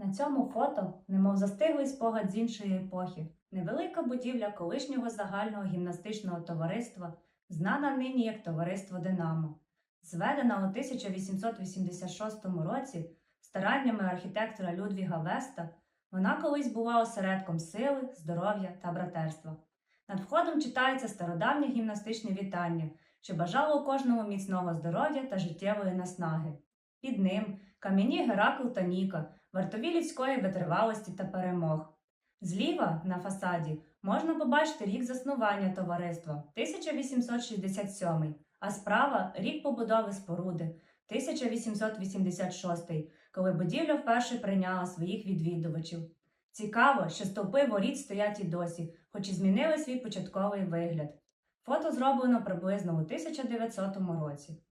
На цьому фото, немов застиглий спогад з іншої епохи, невелика будівля колишнього загального гімнастичного товариства, знана нині як Товариство Динамо. Зведена у 1886 році стараннями архітектора Людвіга Веста, вона колись була осередком сили, здоров'я та братерства. Над входом читається стародавнє гімнастичне вітання, що бажало кожному міцного здоров'я та життєвої наснаги. Під ним кам'яні Геракл та Ніка, вартові людської витривалості та перемог. Зліва на фасаді можна побачити рік заснування товариства 1867, а справа рік побудови споруди 1886, коли будівля вперше прийняла своїх відвідувачів. Цікаво, що стовпи воріт стоять і досі, хоч і змінили свій початковий вигляд. Фото зроблено приблизно у 1900 році.